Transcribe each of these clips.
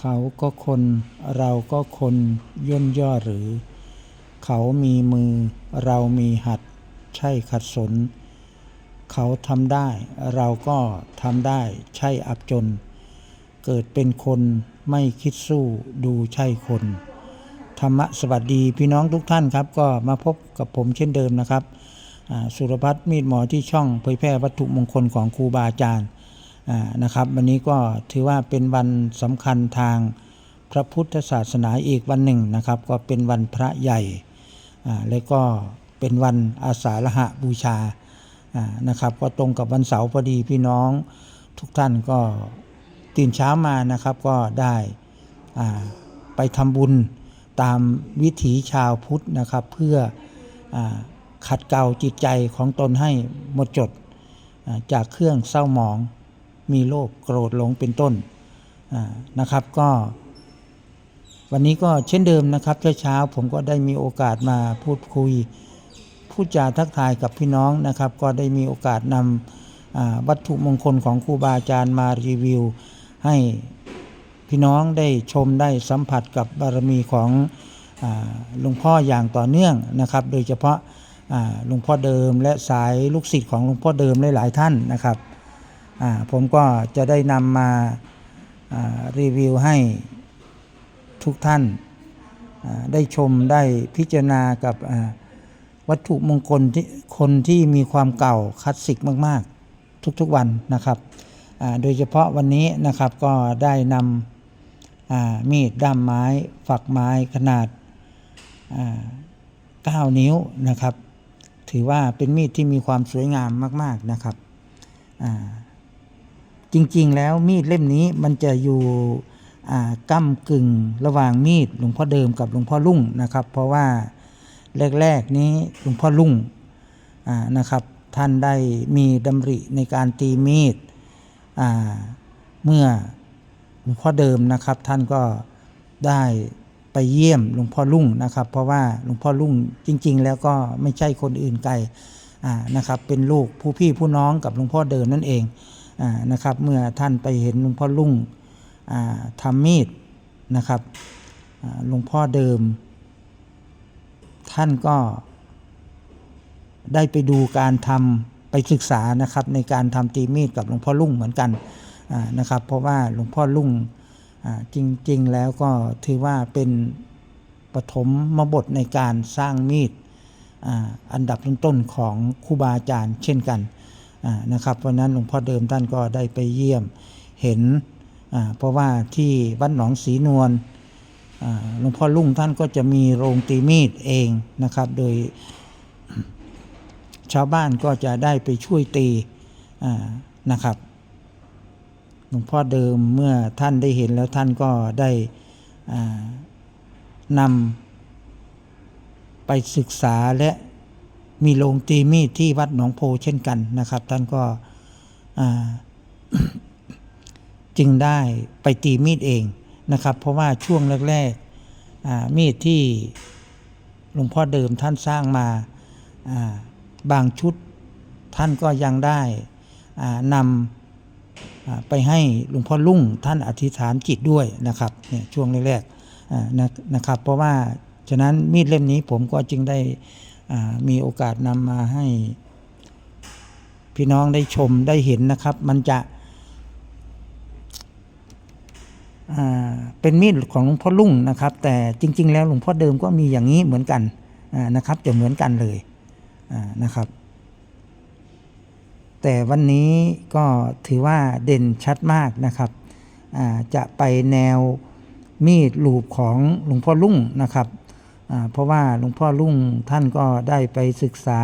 เขาก็คนเราก็คนย่นย่อหรือ เขามีมือเรามีหัด ใช่ขัดสน เขาทำได้เราก็ทำได้ใช่อับจน เกิดเป็นคนไม่คิดสู้ดูใช่คน ธรรมะสวัสดีพี่น้องทุกท่านครับ ก็มาพบกับผมเช่นเดิมนะครับ สุรพัฒน์มีดหมอที่ช่องเผยแพร่วัตถุมงคลของครูบาอาจารย์ นะครับวันนี้ก็ถือว่าเป็นวันสำคัญทางพระพุทธศาสนาอีกวันหนึ่งนะครับ ก็เป็นวันพระใหญ่อ่าและก็เป็นวันอาสาฬหบูชาอ่านะครับ ก็ตรงกับวันเสาร์พอดีพี่น้องทุกท่านก็ตื่นเช้ามานะครับก็ได้อ่าไปทำบุญตามวิถีชาวพุทธนะครับ เพื่ออาขัดเกลาจิตใจของตนให้หมดจดอ่าจากเครื่องเศร้าหมอง มีโรคโกรธหลงเป็นต้นนะครับก็วันนี้ก็เช่นเดิมนะครับเช้าๆผมก็ได้มีโอกาสมาพูดคุยพูดจาทักทายกับพี่น้องนะครับ ก็ได้มีโอกาสนำวัตถุมงคลของครูบาอาจารย์มารีวิว ให้พี่น้องได้ชมได้สัมผัสกับบารมีของหลวงพ่ออย่างต่อเนื่องนะครับ โดยเฉพาะหลวงพ่อเดิมและสายลูกศิษย์ของหลวงพ่อเดิมหลายๆท่านนะครับ ผมก็จะได้นำมารีวิวให้ทุกท่านได้ชมได้พิจารณากับวัตถุมงคลที่คนที่มีความเก่าคลาสสิกมาก ๆ ทุกๆวันนะครับโดยเฉพาะวันนี้นะครับก็ได้นำมีดด้ามไม้ ฝักไม้ขนาดอ่า9นิ้วนะครับ ถือว่าเป็นมีดที่มีความสวยงามมาก ๆนะครับ อ่า จริงๆ แล้วมีดเล่มนี้มันจะอยู่ก้ากึ่งระหว่างมีดหลวงพ่อเดิมกับหลวงพ่อลุ่งนะครับ เพราะว่าแรกๆนี้หลวงพ่อลุ่งนะครับ ท่านได้มีดำริในการตีมีดเมื่อหลวงพ่อเดิมนะครับ ท่านก็ได้ไปเยี่ยมหลวงพ่อลุ่งนะครับ เพราะว่าหลวงพ่อลุ่งจริง ๆ แล้วก็ไม่ใช่คนอื่นไกลนะครับ เป็นลูกผู้พี่ผู้น้องกับหลวงพ่อเดิมนั่นเอง นะครับ เมื่อท่านไปเห็นหลวงพ่อลุ่งทำมีดนะครับหลวงพ่อเดิม ท่านก็ได้ไปดูการทำไปศึกษานะครับ ในการทำตีมีดกับหลวงพ่อลุ่งเหมือนกันนะครับ เพราะว่าหลวงพ่อลุ่งจริง ๆ แล้วก็ถือว่าเป็นปฐมมบทในการสร้างมีดออันดับต้นๆของครูบาอาจารย์เช่นกัน นะครับเพราะนั้นหลวงพ่อเดิมท่านก็ได้ไปเยี่ยมเห็นเพราะว่าที่วัดหนองศรีนวลหลวงพ่อลุ่งท่านก็จะมีโรงตีมีดเองนะครับ โดยชาวบ้านก็จะได้ไปช่วยตีนะครับหลวงพ่อเดิมเมื่อท่านได้เห็นแล้วท่านก็ได้นำไปศึกษาและ มีโรงตีมีดที่วัดหนองโพเช่นกันนะครับ ท่านก็จึงได้ไปตีมีดเองนะครับ เพราะว่าช่วงแรกๆมีดที่หลวงพ่อเดิมท่านสร้างมาาบางชุดท่านก็ยังได้นำไปให้หลวงพ่อลุ่งท่านอธิษฐานจิตด้วยนะครับเนี่ยช่วงแรกๆนะครับ เพราะว่าฉะนั้นมีดเล่มนี้ผมก็จึงได้ มีโอกาสนำมาให้ พี่น้องได้ชมได้เห็นนะครับ มันจะเป็นมีดของหลวงพ่อลุ่งนะครับ แต่จริง ๆ แล้วหลวงพ่อเดิมก็มีอย่างนี้เหมือนกันนะครับจะเหมือนกันเลยนะครับ แต่วันนี้ก็ถือว่าเด่นชัดมากนะครับจะไปแนวมีดลูบของหลวงพ่อลุ่งนะครับ เพราะว่าหลวงพ่อลุ่งท่านก็ได้ไปศึกษา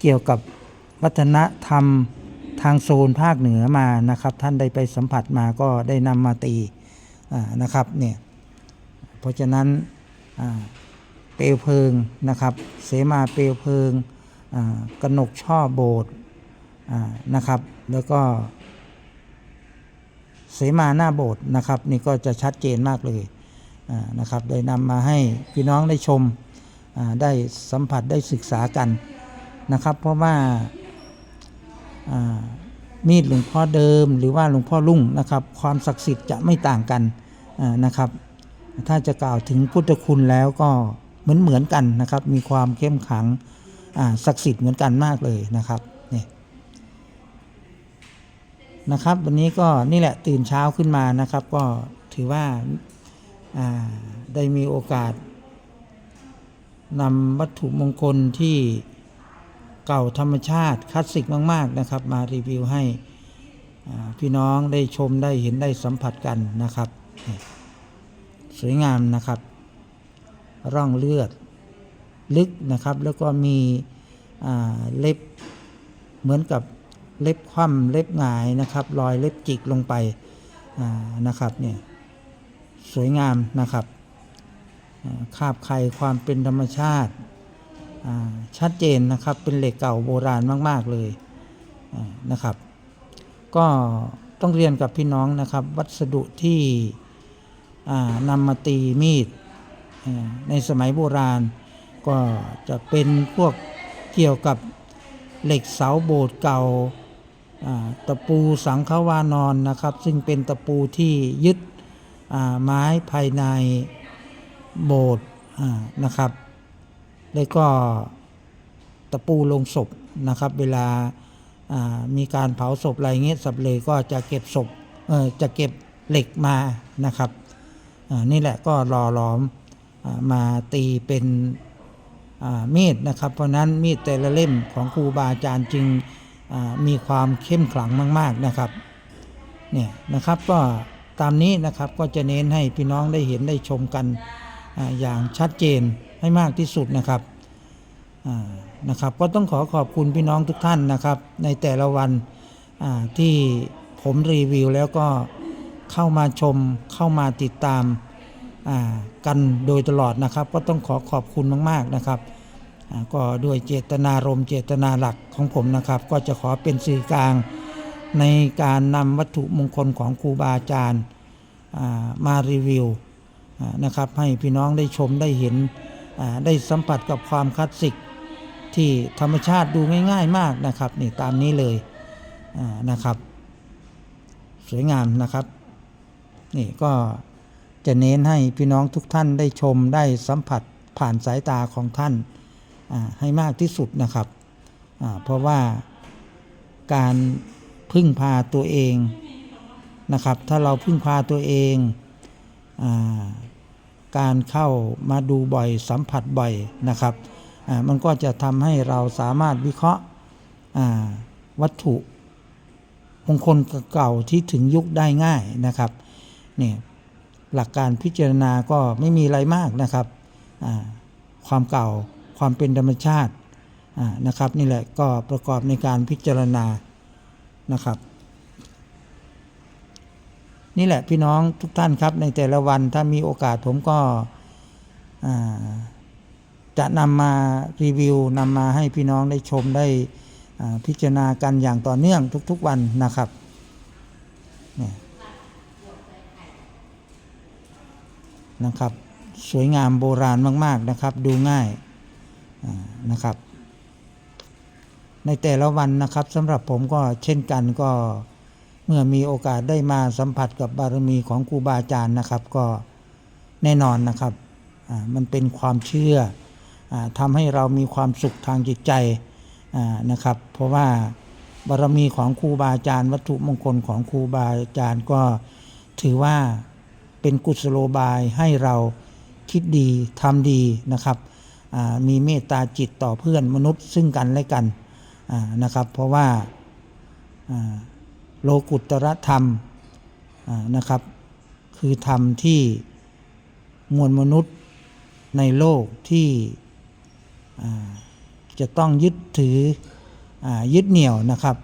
เกี่ยวกับวัฒนธรรมทางโซนภาคเหนือมานะครับ ท่านได้ไปสัมผัสมาก็ได้นำมาตีนะครับเนี่ยเพราะฉะนั้นเปลวเพลิงนะครับ เสมาเปลวเพลิงกนกช่อโบสนะครับ แล้วก็เสมาหน้าโบสนะครับ นี่ก็จะชัดเจนมากเลย นะครับได้นำมาให้พี่น้องได้ชมได้สัมผัสได้ศึกษากันนะครับ เพราะว่ามีดหลวงพ่อเดิมหรือว่าหลวงพ่อลุ่งนะครับ ความศักดิ์สิทธิ์จะไม่ต่างกันนะครับ ถ้าจะกล่าวถึงพุทธคุณแล้วก็เหมือนเหมือนกันนะครับ มีความเข้มขังศักดิ์สิทธิ์เหมือนกันมากเลยนะครับนี่นะครับ วันนี้ก็นี่แหละตื่นเช้าขึ้นมานะครับ ก็ถือว่า ได้มีโอกาสนำวัตถุมงคลที่เก่าธรรมชาติคลาสสิกมาก ๆ นะครับ มารีวิวให้พี่น้องได้ชมได้เห็นได้สัมผัสกันนะครับ สวยงามนะครับ ร่องเลือดลึกนะครับ แล้วก็มีเล็บเหมือนกับเล็บคว่ำเล็บหงายนะครับ รอยเล็บจิกลงไปนะครับเนี่ย สวยงามนะครับคาบไข่ความเป็นธรรมชาติชัดเจนนะครับเป็นเหล็กเก่าโบราณมาก ๆ เลยนะครับ ก็ต้องเรียนกับพี่น้องนะครับ วัสดุที่นำมาตีมีดในสมัยโบราณ ก็จะเป็นพวกเกี่ยวกับเหล็กเสาโบสถ์เก่าตะปูสังฆวานอนนะครับ ซึ่งเป็นตะปูที่ยึด ไม้ภายในโบสถ์นะครับ แล้วก็ตะปูลงศพนะครับ เวลามีการเผาศพอะไรเงี้ยสับเลยก็จะเก็บศพจะเก็บเหล็กมานะครับอ่านี่แหละก็รอหลอมอมาตีเป็นมีดนะครับ เพราะนั้นมีดแต่ละเล่มของครูบาอาจารย์จึงมีความเข้มขลังมาก ๆนะครับ เนี่ยนะครับก็ ตามนี้นะครับก็จะเน้นให้พี่น้องได้เห็นได้ชมกันอย่างชัดเจนให้มากที่สุดนะครับนะครับ ก็ต้องขอขอบคุณพี่น้องทุกท่านนะครับ ในแต่ละวันที่ผมรีวิวแล้วก็เข้ามาชมเข้ามาติดตามกันโดยตลอดนะครับ ก็ต้องขอขอบคุณมาก ๆนะครับก็ด้วยเจตนารมเจตนาหลักของผมนะครับ ก็จะขอเป็นสื่อกลาง ในการนำวัตถุมงคลของครูบาอาจารย์มารีวิวนะครับให้พี่น้องได้ชมได้เห็นได้สัมผัสกับความคลาสสิกที่ธรรมชาติดูง่ายๆมากนะครับนี่ตามนี้เลยนะครับ สวยงามนะครับนี่ก็จะเน้นให้พี่น้องทุกท่านได้ชมได้สัมผัสผ่านสายตาของท่านให้มากที่สุดนะครับเพราะว่าการ พึ่งพาตัวเองนะครับ ถ้าเราพึ่งพาตัวเองอาการเข้ามาดูบ่อยสัมผัสบ่อยนะครับมันก็จะทำให้เราสามารถวิเคราะห์วัตถุมงคลเก่าที่ถึงยุคได้ง่ายนะครับเนี่ยหลักการพิจารณาก็ไม่มีอะไรมากนะครับความเก่าความเป็นธรรมชาตินะครับนี่แหละก็ประกอบในการพิจารณา นะครับ นี่แหละพี่น้องทุกท่านครับในแต่ละวันถ้ามีโอกาสผมก็จะนำมารีวิวนำมาให้พี่น้องได้ชมได้พิจารณากันอย่างต่อเนื่องทุกๆวันนะครับเนี่ยนะครับ สวยงามโบราณมาก ๆนะครับ ดูง่ายนะครับ ในแต่ละวันนะครับสำหรับผมก็เช่นกันก็เมื่อมีโอกาสได้มาสัมผัสกับบารมีของครูบาอาจารย์นะครับ ก็แน่นอนนะครับมันเป็นความเชื่ออทำให้เรามีความสุขทางจิตใจนะครับ เพราะว่าบารมีของครูบาอาจารย์ วัตถุมงคลของครูบาอาจารย์ก็ถือว่าเป็นกุศโลบายให้เราคิดดีทำดีนะครับมีเมตตาจิตต่อเพื่อนมนุษย์ซึ่งกันและกัน นะครับ เพราะว่าโลกุตรธรรมนะครับ คือธรรมที่มวลมนุษย์ในโลกที่จะต้องยึดถืออยึดเหนี่ยวนะครับ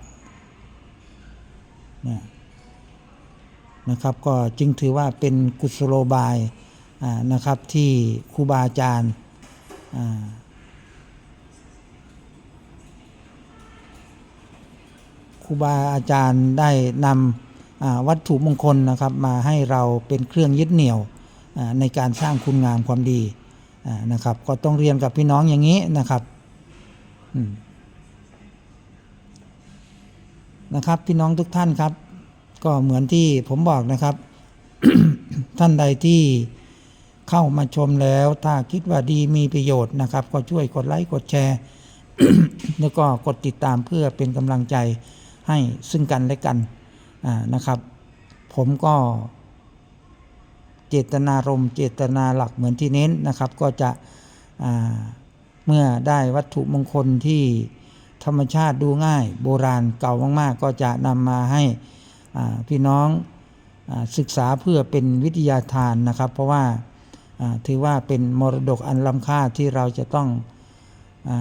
นะครับ ก็จึงถือว่าเป็นกุศโลบายนะครับที่ครูบาอาจารย์ รูบาอาจารย์ได้นำวัตถุมงคลนะครับมาให้เราเป็นเครื่องยึดเหนี่ยวในการสร้างคุณงามความดีนะครับ ก็ต้องเรียนกับพี่น้องอย่างนี้นะครับนะครับพี่น้องทุกท่านครับ ก็เหมือนที่ผมบอกนะครับ ท่านใดที่เข้ามาชมแล้ว ถ้าคิดว่าดีมีประโยชน์นะครับ ก็ช่วยกดไลค์กดแชร์ แล้วก็กดติดตามเพื่อเป็นกำลังใจ ให้ซึ่งกันและกันนะครับ ผมก็เจตนารมณ์เจตนาหลักเหมือนที่เน้นนะครับ ก็จะเมื่อได้วัตถุมงคลที่ธรรมชาติดูง่าย โบราณเก่ามากๆ ก็จะนำมาให้พี่น้องอศึกษาเพื่อเป็นวิทยาทานนะครับ เพราะว่าถือว่าเป็นมรดกอันล้ำค่าที่เราจะต้องอ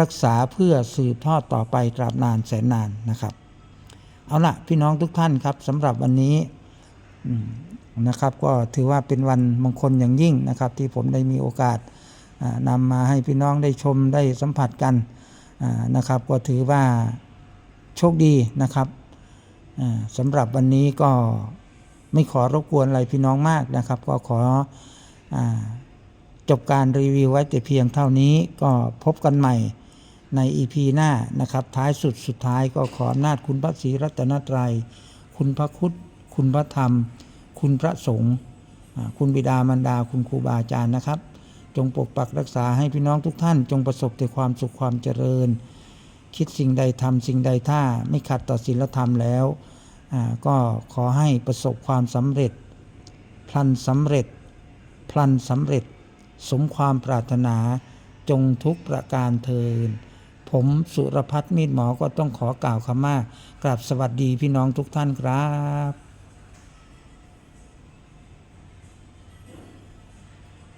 รักษาเพื่อสืบทอดต่อไปตราบนานแสนนานนะครับ เอาละพี่น้องทุกท่านครับสำหรับวันนี้นะครับ ก็ถือว่าเป็นวันมงคลอย่างยิ่งนะครับ ที่ผมได้มีโอกาสนำมาให้พี่น้องได้ชมได้สัมผัสกันนะครับ ก็ถือว่าโชคดีนะครับสำหรับวันนี้ก็ไม่ขอรบกวนอะไรพี่น้องมากนะครับ ก็ขออจบการรีวิวไว้แต่เพียงเท่านี้ก็พบกันใหม่ ใน EP หน้านะครับ ท้ายสุดสุดท้ายก็ขออำนาจคุณพระศรีรัตนตรยัย คุณพระคุดคุณพระธรรม คุณพระสงฆ์คุณบิดามารดาคุณครูบาอาจารย์นะครับ จงปกปักรักษาให้พี่น้องทุกท่าน จงประสบแต่ความสุขความเจริญ คิดสิ่งใดทำสิ่งใดถ้าไม่ขัดต่อศีลธรรมแล้วก็ขอให้ประสบความสำเร็จ พลันสำเร็จ พลันสำเร็จ สมความปรารถนาจงทุกประการเทิน ผมสุรพัฒน์มีดหมอก็ต้องขอกล่าวคำว่ากราบสวัสดีพี่น้องทุกท่านครับ